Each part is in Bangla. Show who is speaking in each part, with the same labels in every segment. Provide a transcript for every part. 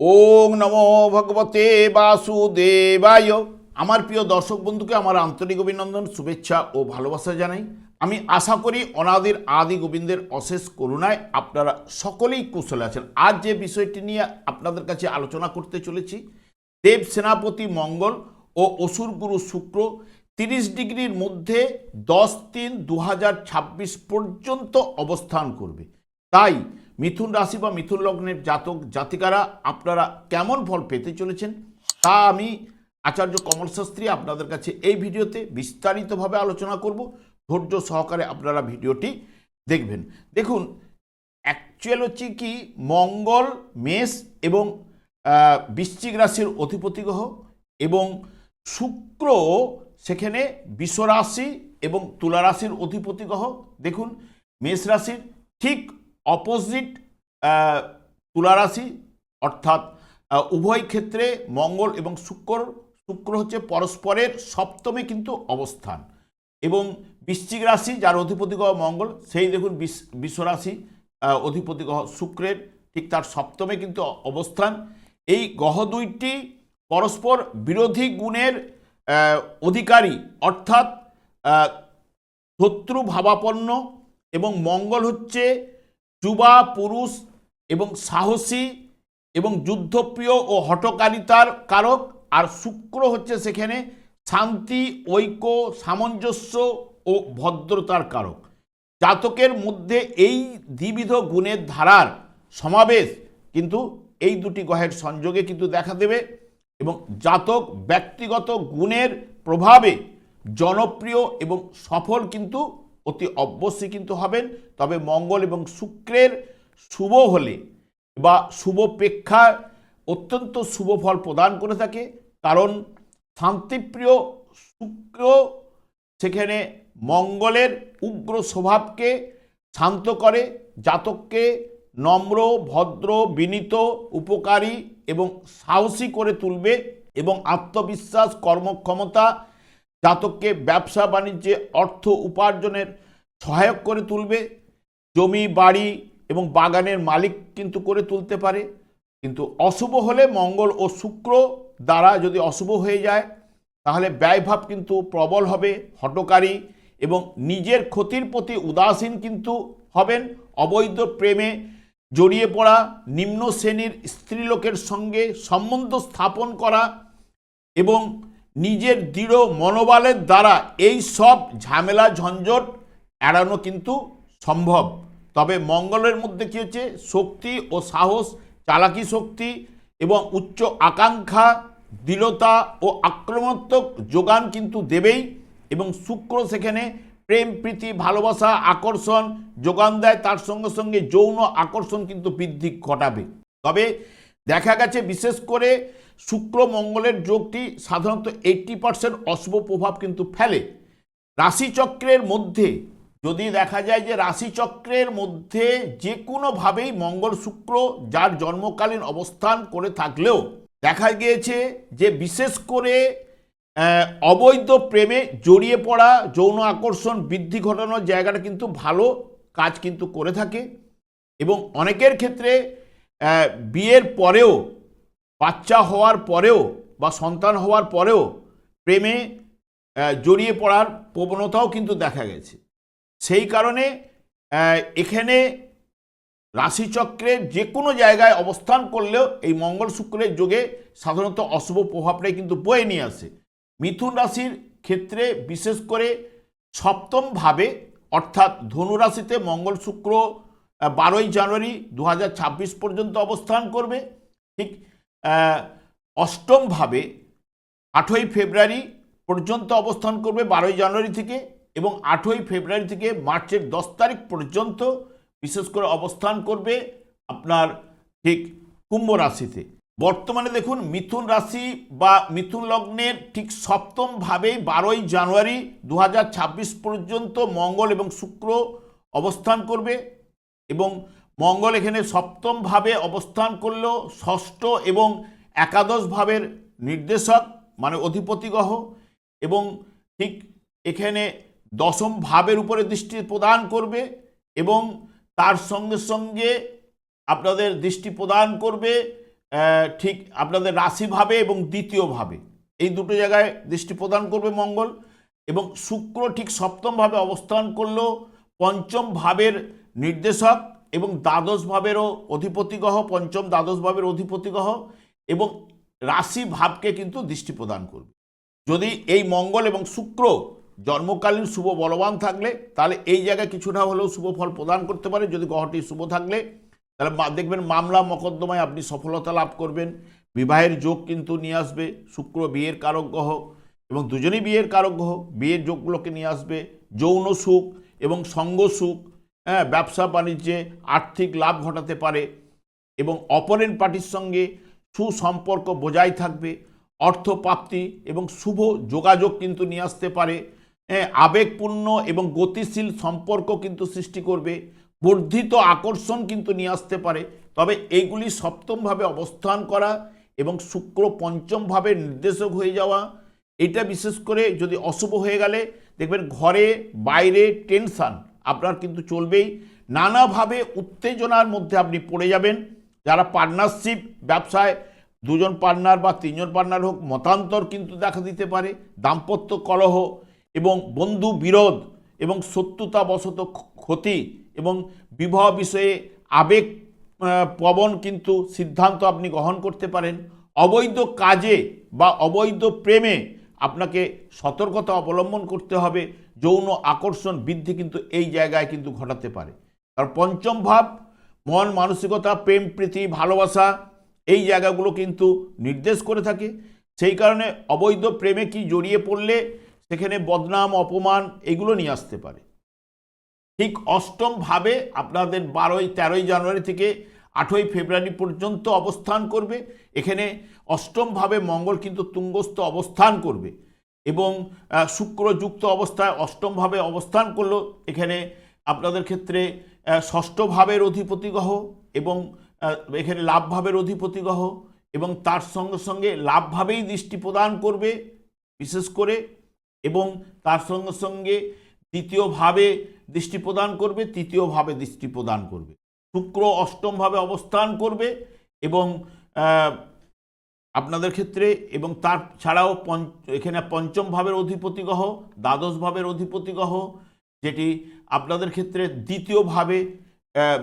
Speaker 1: ওং নমো ভগবতে বাসুদেবায়। আমার প্রিয় দর্শক বন্ধুকে আমার আন্তরিক অভিনন্দন, শুভেচ্ছা ও ভালোবাসা জানাই। আমি আশা করি অনাদির আদি গোবিন্দের অশেষ করুণায় আপনারা সকলেই কুশলে আছেন। আজ যে বিষয়টি নিয়ে আপনাদের কাছে আলোচনা করতে চলেছি, দেব সেনাপতি মঙ্গল ও অসুর গুরু শুক্র তিরিশ ডিগ্রির মধ্যে দশ তিন দু পর্যন্ত অবস্থান করবে। তাই মিথুন রাশি বা মিথুন লগ্নের জাতক, জাতিকারা আপনারা কেমন ফল পেতে চলেছেন তা আমি আচার্য কমল শাস্ত্রী আপনাদের কাছে এই ভিডিওতে বিস্তারিতভাবে আলোচনা করব। ধৈর্য সহকারে আপনারা ভিডিওটি দেখবেন। দেখুন অ্যাকচুয়াল হচ্ছে কি, মঙ্গল, মেষ এবং বৃশ্চিক রাশির অধিপতি গ্রহ এবং শুক্র সেখানে বিশ্বরাশি এবং তুলা রাশির অধিপতি গ্রহ। দেখুন, মেষ রাশির ঠিক অপোজিট তুলা রাশি অর্থাৎ উভয় ক্ষেত্রে মঙ্গল এবং শুক্র শুক্র হচ্ছে পরস্পরের সপ্তমে কিন্তু অবস্থান। এবং বৃশ্চিক রাশি যার অধিপতি গ্রহ মঙ্গল, সেই দেখুন বিশ- বিশ্বরাশি অধিপতি গ্রহ শুক্রের ঠিক তার সপ্তমে কিন্তু অবস্থান। এই গ্রহ দুইটি পরস্পর বিরোধী গুণের অধিকারী, অর্থাৎ শত্রু ভাবাপন্ন এবং মঙ্গল হচ্ছে যুবা, পুরুষ এবং সাহসী এবং যুদ্ধপ্রিয় ও হটকারিতার কারক। আর শুক্র হচ্ছে সেখানে শান্তি, ঐক্য, সামঞ্জস্য ও ভদ্রতার কারক। জাতকের মধ্যে এই দ্বিবিধ গুণের ধারার সমাবেশ কিন্তু এই দুটি গ্রহের সংযোগে কিন্তু দেখা দেবে এবং জাতক ব্যক্তিগত গুণের প্রভাবে জনপ্রিয় এবং সফল কিন্তু অতি অবশ্যই কিন্তু হবেন। তবে মঙ্গল এবং শুক্রের শুভ হলে বা শুভ প্রেক্ষা অত্যন্ত শুভ ফল প্রদান করে থাকে। কারণ শান্তিপ্রিয় শুক্র সেখানে মঙ্গলের উগ্র স্বভাবকে শান্ত করে, জাতককে নম্র, ভদ্র, বিনীত, উপকারী এবং সাহসী করে তুলবে এবং আত্মবিশ্বাস, কর্মক্ষমতা, জাতককে ব্যবসা বাণিজ্যে অর্থ উপার্জনের সহায়ক করে তুলবে, জমি, বাড়ি এবং বাগানের মালিক কিন্তু করে তুলতে পারে। কিন্তু অশুভ হলে মঙ্গল ও শুক্র দ্বারা যদি অশুভ হয়ে যায়, তাহলে ব্যয়ভাব কিন্তু প্রবল হবে, হটকারী এবং নিজের ক্ষতির প্রতি উদাসীন কিন্তু হবেন। অবৈধ প্রেমে জড়িয়ে পড়া, নিম্ন শ্রেণির স্ত্রীলোকের সঙ্গে সম্বন্ধ স্থাপন করা এবং নিজের দৃঢ় মনোবলের দ্বারা এই সব ঝামেলা, ঝঞ্ঝট এড়ানো কিন্তু সম্ভব। তবে মঙ্গলের মধ্যে কী হচ্ছে? শক্তি ও সাহস, চালাকি শক্তি এবং উচ্চ আকাঙ্ক্ষা, দৃঢ়তা ও আক্রমণাত্মক যোগান কিন্তু দেবেই এবং শুক্র সেখানে প্রেম, প্রীতি, ভালোবাসা, আকর্ষণ যোগান দেয়। তার সঙ্গে সঙ্গে যৌন আকর্ষণ কিন্তু বৃদ্ধি ঘটাবে। তবে দেখা গেছে, বিশেষ করে শুক্র মঙ্গলের যোগটি সাধারণত এইট্টি পার্সেন্ট অশুভ প্রভাব কিন্তু ফেলে। রাশিচক্রের মধ্যে যদি দেখা যায় যে রাশিচক্রের মধ্যে যে কোনোভাবেই মঙ্গল শুক্র যার জন্মকালীন অবস্থান করে থাকলেও দেখা গিয়েছে যে বিশেষ করে অবৈধ প্রেমে জড়িয়ে পড়া, যৌন আকর্ষণ বৃদ্ধি ঘটানোর জায়গাটা কিন্তু ভালো কাজ কিন্তু করে থাকে। এবং অনেকের ক্ষেত্রে বিয়ের পরেও, বাচ্চা হওয়ার পরেও বা সন্তান হওয়ার পরেও প্রেমে জড়িয়ে পড়ার প্রবণতাও কিন্তু দেখা গেছে। সেই কারণে এখানে রাশিচক্রের যে কোনো জায়গায় অবস্থান করলেও এই মঙ্গল শুক্রের যোগে সাধারণত অশুভ প্রভাবটাই কিন্তু বয়ে নিয়ে আসে। মিথুন রাশির ক্ষেত্রে বিশেষ করে সপ্তম ভাবে অর্থাৎ ধনু রাশিতে মঙ্গল শুক্র বারোই জানুয়ারি দু হাজার ছাব্বিশ পর্যন্ত অবস্থান করবে। ঠিক আহ, অষ্টম ভাবে আঠই ফেব্রুয়ারি পর্যন্ত অবস্থান করবে বারোই জানুয়ারি থেকে। এবং আঠই ফেব্রুয়ারি থেকে মার্চের দশ তারিখ পর্যন্ত বিশেষ করে অবস্থান করবে আপনার ঠিক কুম্ভ রাশিতে। বর্তমানে দেখুন মিথুন রাশি বা মিথুন লগ্নের ঠিক সপ্তম ভাবেই বারোই জানুয়ারি দু হাজার ছাব্বিশ পর্যন্ত মঙ্গল এবং শুক্র অবস্থান করবে এবং মঙ্গল এখানে সপ্তম ভাবে অবস্থান করলেও ষষ্ঠ এবং একাদশ ভাবের নির্দেশক মানে অধিপতি গ্রহ এবং ঠিক এখানে দশম ভাবের উপরে দৃষ্টি প্রদান করবে এবং তার সঙ্গে সঙ্গে আপনাদের দৃষ্টি প্রদান করবে ঠিক আপনাদের রাশিভাবে এবং দ্বিতীয়ভাবে এই দুটো জায়গায় দৃষ্টি প্রদান করবে মঙ্গল এবং শুক্র ঠিক সপ্তমভাবে অবস্থান করলেও পঞ্চম ভাবের নির্দেশক এবং দ্বাদশ ভাবেরও অধিপতি গ্রহ পঞ্চম দ্বাদশ ভাবের অধিপতি গ্রহ এবং রাশি ভাবকে কিন্তু দৃষ্টি প্রদান করবে। যদি এই মঙ্গল এবং শুক্র জন্মকালীন শুভ বলবান থাকলে, তাহলে এই জায়গায় কিছু না হলেও শুভ ফল প্রদান করতে পারে। যদি গ্রহটি শুভ থাকলে, তাহলে দেখবেন মামলা মকদ্দমায় আপনি সফলতা লাভ করবেন। বিবাহের যোগ কিন্তু নিয়ে আসবে। শুক্র বিয়ের কারক গ্রহ এবং দুজনেই বিয়ের কারক গ্রহ। বিয়ের যোগগুলোকে নিয়ে আসবে। যৌন সুখ এবং সঙ্গ সুখ হ্যাঁ ব্যবসা বাণিজ্যে আর্থিক লাভ ঘটাতে পারে এবং অপরের পার্টির সঙ্গে সুসম্পর্ক বজায় থাকবে। অর্থ প্রাপ্তি এবং শুভ যোগাযোগ কিন্তু নিয়ে আসতে পারে। আবেগপূর্ণ এবং গতিশীল সম্পর্ক কিন্তু সৃষ্টি করবে, বর্ধিত আকর্ষণ কিন্তু নিয়ে আসতে পারে। তবে এইগুলি সপ্তমভাবে অবস্থান করা এবং শুক্র পঞ্চমভাবে নির্দেশক হয়ে যাওয়া, এটা বিশেষ করে যদি অশুভ হয়ে গেলে, দেখবেন ঘরে বাইরে টেনশান আপনার কিন্তু চলবেই। নানাভাবে উত্তেজনার মধ্যে আপনি পড়ে যাবেন। যারা পার্টনারশিপ, ব্যবসায়, দুজন পার্টনার বা তিনজন পার্টনার হোক, মতান্তর কিন্তু দেখা দিতে পারে। দাম্পত্য কলহ এবং বন্ধু বিরোধ এবং শত্রুতাবশত ক্ষ- ক্ষতি এবং বিবাহ বিষয়ে আবেগ প্রবণ কিন্তু সিদ্ধান্ত আপনি গ্রহণ করতে পারেন। অবৈধ কাজে বা অবৈধ প্রেমে আপনাকে সতর্কতা অবলম্বন করতে হবে। যৌন আকর্ষণ বৃদ্ধি কিন্তু এই জায়গায় কিন্তু ঘটাতে পারে। কারণ পঞ্চম ভাব, মন, মানসিকতা, প্রেম, প্রীতি, ভালোবাসা এই জায়গাগুলো কিন্তু নির্দেশ করে থাকে। সেই কারণে অবৈধ প্রেমে কি জড়িয়ে পড়লে সেখানে বদনাম অপমান এগুলো নিয়ে আসতে পারে। ঠিক অষ্টম ভাবে আপনাদের বারোই তেরোই জানুয়ারি থেকে আঠই ফেব্রুয়ারি পর্যন্ত অবস্থান করবে। এখানে অষ্টম ভাবে মঙ্গল কিন্তু তুঙ্গস্থ অবস্থান করবে এবং শুক্রযুক্ত অবস্থায় অষ্টম ভাবে অবস্থান করল। এখানে আপনাদের ক্ষেত্রে আহ, ষষ্ঠ ভাবের অধিপতি গ্রহ এবং এখানে লাভ ভাবের অধিপতি গ্রহ এবং তার সঙ্গে সঙ্গে লাভ ভাবেই দৃষ্টি প্রদান করবে। বিশেষ করে এবং তার সঙ্গে সঙ্গে দ্বিতীয়ভাবে দৃষ্টি প্রদান করবে তৃতীয়ভাবে দৃষ্টি প্রদান করবে। শুক্র অষ্টমভাবে অবস্থান করবে এবং আপনাদের ক্ষেত্রে এবং তার ছাড়াও পঞ্চ, এখানে পঞ্চম ভাবের অধিপতি গ্রহ, দ্বাদশ ভাবের অধিপতি গ্রহ, যেটি আপনাদের ক্ষেত্রে দ্বিতীয়ভাবে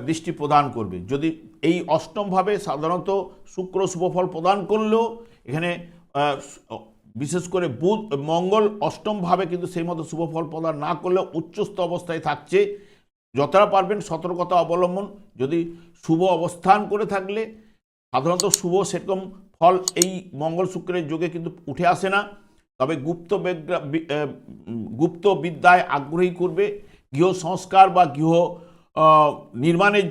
Speaker 1: দৃষ্টি প্রদান করবে। যদি এই অষ্টমভাবে সাধারণত শুক্র শুভফল প্রদান করলেও এখানে বিশেষ করে বুধ, মঙ্গল অষ্টমভাবে কিন্তু সেই মতো শুভফল প্রদান না করলেও উচ্চস্থ অবস্থায় থাকছে। যতটা পারবেন সতর্কতা অবলম্বন। যদি শুভ অবস্থান করে থাকলে সাধারণত শুভ সেরকম ফল এই মঙ্গল শুক্রের যোগে কিন্তু উঠে আসে না। তবে গুপ্ত গুপ্ত বিদ্যায় আগ্রহী করবে। গৃহ সংস্কার বা গৃহ নির্মাণের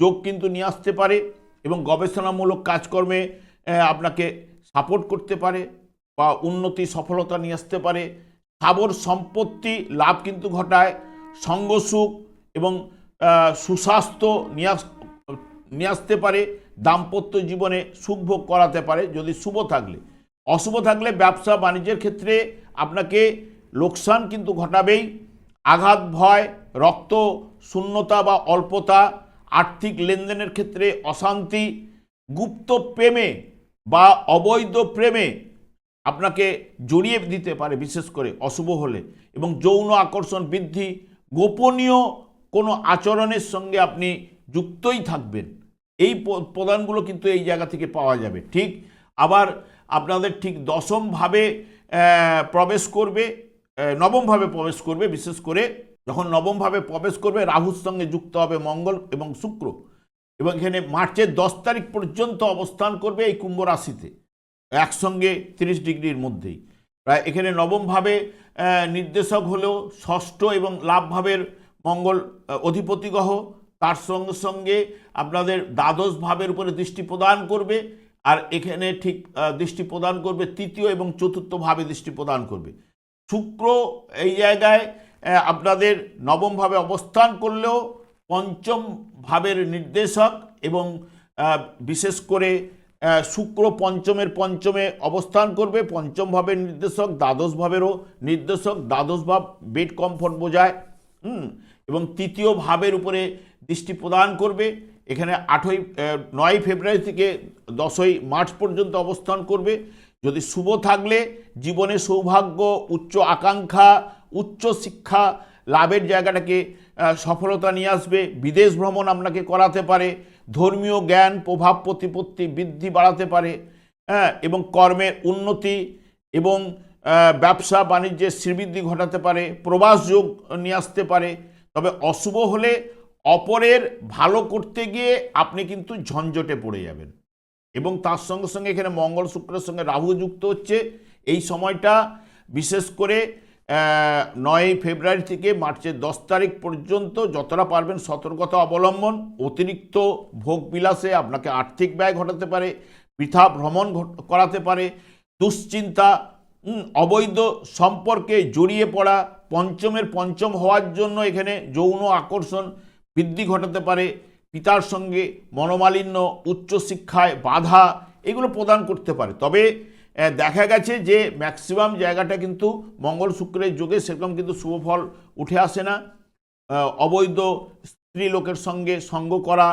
Speaker 1: যোগ কিন্তু নিয়ে আসতে পারে এবং গবেষণামূলক কাজকর্মে আপনাকে সাপোর্ট করতে পারে। বা উন্নতি, সফলতা নিয়ে আসতে পারে। স্থাবর সম্পত্তি লাভ কিন্তু ঘটায়। সঙ্গসুখ এবং সুস্বাস্থ্য নিয়ে নিয়ে আসতে পারে। দাম্পত্য জীবনে সুখভোগ করাতে পারে যদি শুভ থাকলে। অশুভ থাকলে ব্যবসা বাণিজ্যের ক্ষেত্রে আপনাকে লোকসান কিন্তু ঘটাবেই। আঘাত, ভয়, রক্ত, শূন্যতা বা অল্পতা, আর্থিক লেনদেনের ক্ষেত্রে অশান্তি, গুপ্ত প্রেমে বা অবৈধ প্রেমে আপনাকে জড়িয়ে দিতে পারে, বিশেষ করে অশুভ হলে। এবং যৌন আকর্ষণ বৃদ্ধি গোপনীয় কোনো আচরণের সঙ্গে আপনি যুক্তই থাকবেন। এই প্রদানগুলো কিন্তু এই জায়গা থেকে পাওয়া যাবে। ঠিক আবার আপনাদের ঠিক দশমভাবে প্রবেশ করবে নবমভাবে প্রবেশ করবে, বিশেষ করে যখন নবমভাবে প্রবেশ করবে, রাহুর সঙ্গে যুক্ত হবে মঙ্গল এবং শুক্র। এবং এখানে মার্চের দশ তারিখ পর্যন্ত অবস্থান করবে এই কুম্ভ রাশিতে। একসঙ্গে তিরিশ ডিগ্রির মধ্যেই। প্রায় এখানে নবমভাবে নির্দেশক হলেও ষষ্ঠ এবং লাভভাবের মঙ্গল অধিপতি গ্রহ তার সঙ্গে সঙ্গে আপনাদের দ্বাদশ ভাবের উপরে দৃষ্টি প্রদান করবে আর এখানে ঠিক দৃষ্টি প্রদান করবে, তৃতীয় এবং চতুর্থ ভাবে দৃষ্টি প্রদান করবে। শুক্র এই জায়গায় আপনাদের নবমভাবে অবস্থান করলেও পঞ্চম ভাবের নির্দেশক এবং বিশেষ করে শুক্র পঞ্চমের পঞ্চমে অবস্থান করবে। পঞ্চম ভাবের নির্দেশক দ্বাদশ ভাবেরও নির্দেশক। দ্বাদশ ভাব বেড কমফোর্ট বোঝায়, হুম, এবং তৃতীয় ভাবের উপরে দৃষ্টি প্রদান করবে। এখানে আটই নয় ফেব্রুয়ারি থেকে দশই মার্চ পর্যন্ত অবস্থান করবে। যদি শুভ থাকলে জীবনে সৌভাগ্য, উচ্চ আকাঙ্ক্ষা, উচ্চ শিক্ষা লাভের জায়গাটাকে সফলতা নিয়ে আসবে। বিদেশ ভ্রমণ আপনাকে করাতে পারে। ধর্মীয় জ্ঞান, প্রভাব প্রতিপত্তি বৃদ্ধি বাড়াতে পারে হ্যাঁ এবং কর্মের উন্নতি এবং ব্যবসা বাণিজ্যের শ্রীবৃদ্ধি ঘটাতে পারে, প্রবাস যোগ নিয়ে আসতে পারে। তবে অশুভ হলে অপরের ভালো করতে গিয়ে আপনি কিন্তু ঝঞ্ঝটে পড়ে যাবেন। এবং তার সঙ্গে সঙ্গে এখানে মঙ্গল শুক্রের সঙ্গে রাহু যুক্ত হচ্ছে। এই সময়টা বিশেষ করে নয়ই ফেব্রুয়ারি থেকে মার্চের দশ তারিখ পর্যন্ত যতটা পারবেন সতর্কতা অবলম্বন, অতিরিক্ত ভোগ বিলাসে আপনাকে আর্থিক ব্যয় ঘটাতে পারে, বৃথা ভ্রমণ করাতে পারে, দুশ্চিন্তা অবৈধ সম্পর্কে জড়িয়ে পড়া, পঞ্চমের পঞ্চম হওয়ার জন্য এখানে যৌন আকর্ষণ বৃদ্ধি ঘটাতে পারে, পিতার সঙ্গে মনোমালিন্য, উচ্চশিক্ষায় বাধা এগুলো প্রদান করতে পারে। তবে দেখা গেছে যে ম্যাক্সিমাম জায়গাটা কিন্তু মঙ্গল শুক্রের যুগে সেরকম কিন্তু শুভফল উঠে আসে না। অবৈধ স্ত্রী লোকের সঙ্গে সঙ্গ করা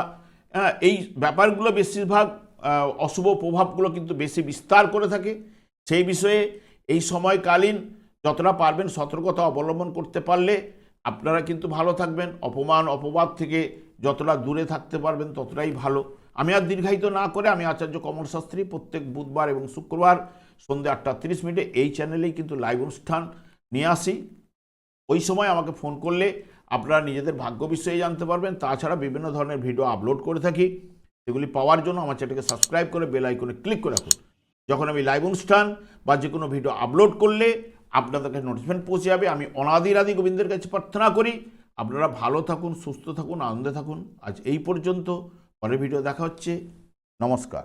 Speaker 1: এই ব্যাপারগুলো বেশিরভাগ অশুভ প্রভাবগুলো কিন্তু বেশি বিস্তার করে থাকে। সেই বিষয়ে এই সময়কালীন যতটা পারবেন সতর্কতা অবলম্বন করতে পারলে আপনারা কিন্তু ভালো থাকবেন। অপমান, অপবাদ থেকে যতটা দূরে থাকতে পারবেন ততটাই ভালো। আমি আর দীর্ঘায়িত না করে আমি আচার্য কমল শাস্ত্রী প্রত্যেক বুধবার এবং শুক্রবার সন্ধ্যে আটটা তিরিশ মিনিটে এই চ্যানেলেই কিন্তু লাইভ অনুষ্ঠান নিয়ে আসি। ওই সময় আমাকে ফোন করলে আপনারা নিজেদের ভাগ্য বিষয়ে জানতে পারবেন। তাছাড়া বিভিন্ন ধরনের ভিডিও আপলোড করে থাকি। সেগুলি পাওয়ার জন্য আমার চ্যানেলকে সাবস্ক্রাইব করে বেল আইকনে ক্লিক করে রাখুন। যখন আমি লাইভ অনুষ্ঠান বা যে কোনো ভিডিও আপলোড করলে আপনাদের কাছে নোটিফিকেশন পৌঁছে যাবে। আমি অনাদির আদি গোবিন্দের কাছে প্রার্থনা করি। আপনারা ভালো থাকুন, সুস্থ থাকুন, আনন্দে থাকুন। আজ এই পর্যন্ত। পরের ভিডিও দেখা হচ্ছে। নমস্কার।